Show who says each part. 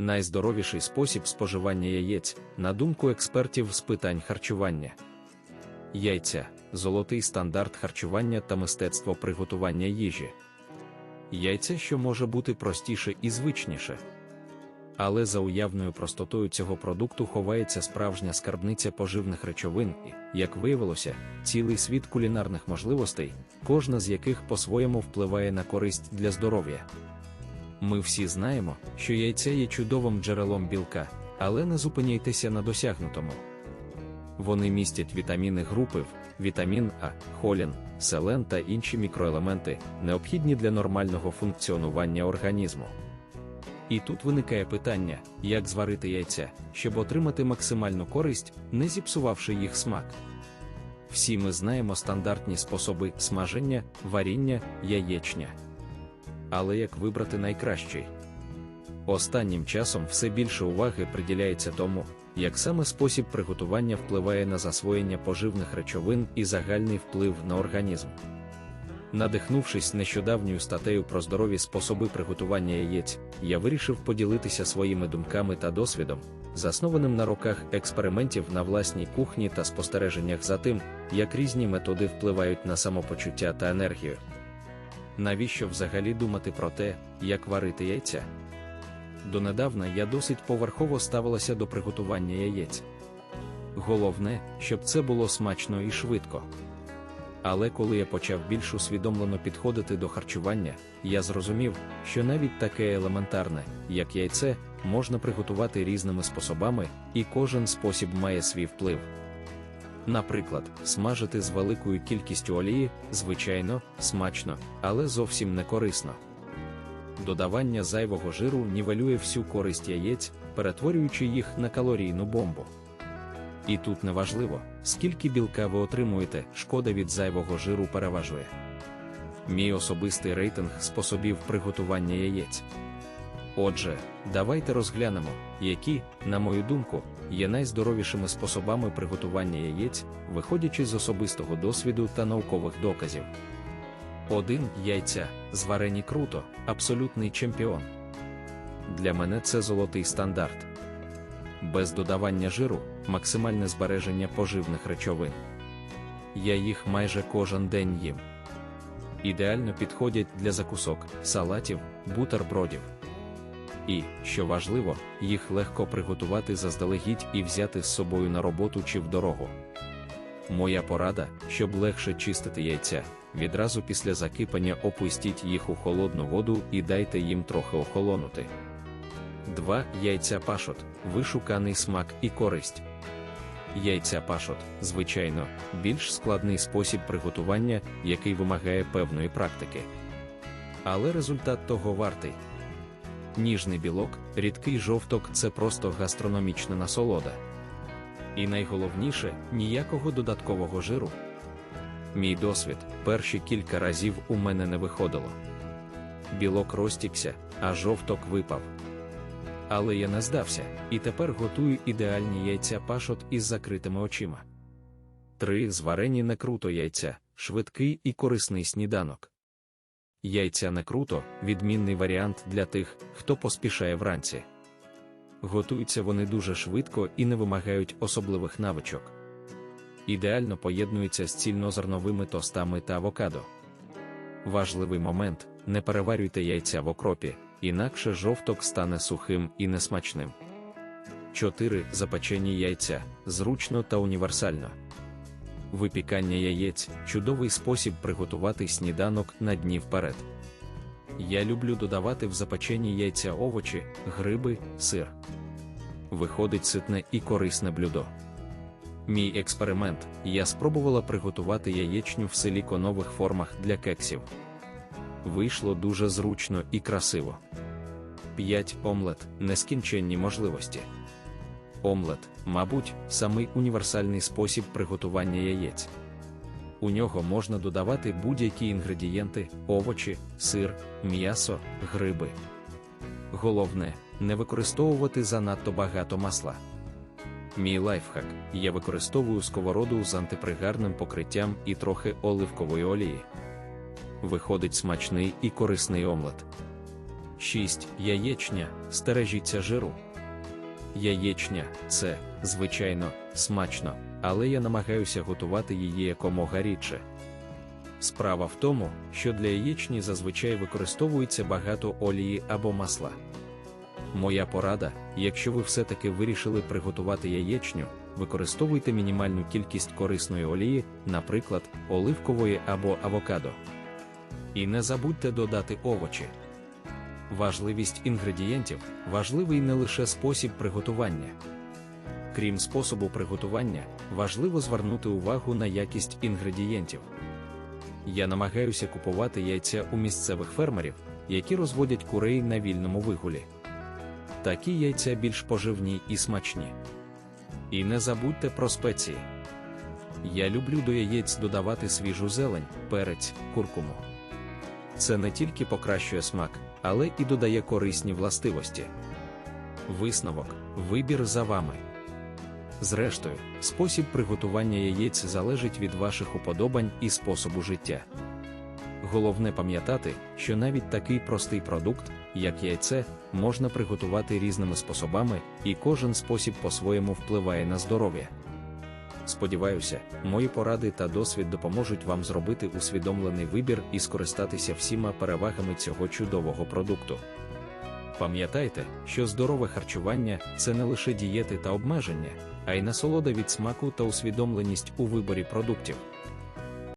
Speaker 1: найздоровіший спосіб споживання яєць, на думку експертів з питань харчування. Яйця золотий стандарт харчування та мистецтво приготування їжі. Яйця, що може бути простіше і звичніше. Але за уявною простотою цього продукту ховається справжня скарбниця поживних речовин і, як виявилося, цілий світ кулінарних можливостей, кожна з яких по-своєму впливає на користь для здоров'я. Ми всі знаємо, що яйця є чудовим джерелом білка, але не зупиняйтеся на досягнутому. Вони містять вітаміни групи В, вітамін А, холін, селен та інші мікроелементи, необхідні для нормального функціонування організму. І тут виникає питання, як зварити яйця, щоб отримати максимальну користь, не зіпсувавши їх смак. Всі ми знаємо стандартні способи смаження, варіння, яєчня. Але як вибрати найкращий? Останнім часом все більше уваги приділяється тому, як саме спосіб приготування впливає на засвоєння поживних речовин і загальний вплив на організм. Надихнувшись нещодавньою статтею про здорові способи приготування яєць, я вирішив поділитися своїми думками та досвідом, заснованим на роках експериментів на власній кухні та спостереженнях за тим, як різні методи впливають на самопочуття та енергію. Навіщо взагалі думати про те, як варити яйця? Донедавна я досить поверхово ставилася до приготування яєць. Головне, щоб це було смачно і швидко. Але коли я почав більш усвідомлено підходити до харчування, я зрозумів, що навіть таке елементарне, як яйце, можна приготувати різними способами, і кожен спосіб має свій вплив. Наприклад, смажити з великою кількістю олії, звичайно, смачно, але зовсім не корисно. Додавання зайвого жиру нівелює всю користь яєць, перетворюючи їх на калорійну бомбу. І тут неважливо, скільки білка ви отримуєте, шкода від зайвого жиру переважує. Мій особистий рейтинг способів приготування яєць. Отже, давайте розглянемо, які, на мою думку, є найздоровішими способами приготування яєць, виходячи з особистого досвіду та наукових доказів. 1. Яйця, зварені круто, абсолютний чемпіон. Для мене це золотий стандарт. Без додавання жиру, максимальне збереження поживних речовин. Я їх майже кожен день їм. Ідеально підходять для закусок, салатів, бутербродів. І, що важливо, їх легко приготувати заздалегідь і взяти з собою на роботу чи в дорогу. Моя порада, щоб легше чистити яйця, відразу після закипання опустіть їх у холодну воду і дайте їм трохи охолонути. 2. Яйця пашот вишуканий смак і користь. Яйця пашот, звичайно, більш складний спосіб приготування, який вимагає певної практики. Але результат того вартий. Ніжний білок, рідкий жовток це просто гастрономічна насолода. І найголовніше ніякого додаткового жиру. Мій досвід перші кілька разів у мене не виходило. Білок розтікся, а жовток випав. Але я не здався, і тепер готую ідеальні яйця пашот із закритими очима. 3. Зварені не круто яйця, швидкий і корисний сніданок. Яйця не круто відмінний варіант для тих, хто поспішає вранці. Готуються вони дуже швидко і не вимагають особливих навичок. Ідеально поєднуються з цільнозерновими тостами та авокадо. Важливий момент не переварюйте яйця в окропі, інакше жовток стане сухим і несмачним. 4. Запечені яйця зручно та універсально. Випікання яєць чудовий спосіб приготувати сніданок на дні вперед. Я люблю додавати в запечені яйця овочі, гриби, сир. Виходить ситне і корисне блюдо. Мій експеримент я спробувала приготувати яєчню в силіконових формах для кексів. Вийшло дуже зручно і красиво. 5. Омлет нескінченні можливості. Омлет, мабуть, самий універсальний спосіб приготування яєць. У нього можна додавати будь-які інгредієнти, овочі, сир, м'ясо, гриби. Головне, не використовувати занадто багато масла. Мій лайфхак я використовую сковороду з антипригарним покриттям і трохи оливкової олії. Виходить смачний і корисний омлет. 6. Яєчня. Стережіться жиру. Яєчня це, звичайно, смачно, але я намагаюся готувати її якомога рідше. Справа в тому, що для яєчні зазвичай використовується багато олії або масла. Моя порада, якщо ви все-таки вирішили приготувати яєчню, використовуйте мінімальну кількість корисної олії, наприклад, оливкової або авокадо. І не забудьте додати овочі. Важливість інгредієнтів важливий не лише спосіб приготування. Крім способу приготування, важливо звернути увагу на якість інгредієнтів. Я намагаюся купувати яйця у місцевих фермерів, які розводять курей на вільному вигулі. Такі яйця більш поживні і смачні. І не забудьте про спеції. Я люблю до яєць додавати свіжу зелень, перець, куркуму. Це не тільки покращує смак, але і додає корисні властивості. Висновок вибір за вами. Зрештою, спосіб приготування яєць залежить від ваших уподобань і способу життя. Головне пам'ятати, що навіть такий простий продукт, як яйце, можна приготувати різними способами, і кожен спосіб по-своєму впливає на здоров'я. Сподіваюся, мої поради та досвід допоможуть вам зробити усвідомлений вибір і скористатися всіма перевагами цього чудового продукту. Пам'ятайте, що здорове харчування це не лише дієти та обмеження, а й насолода від смаку та усвідомленість у виборі продуктів.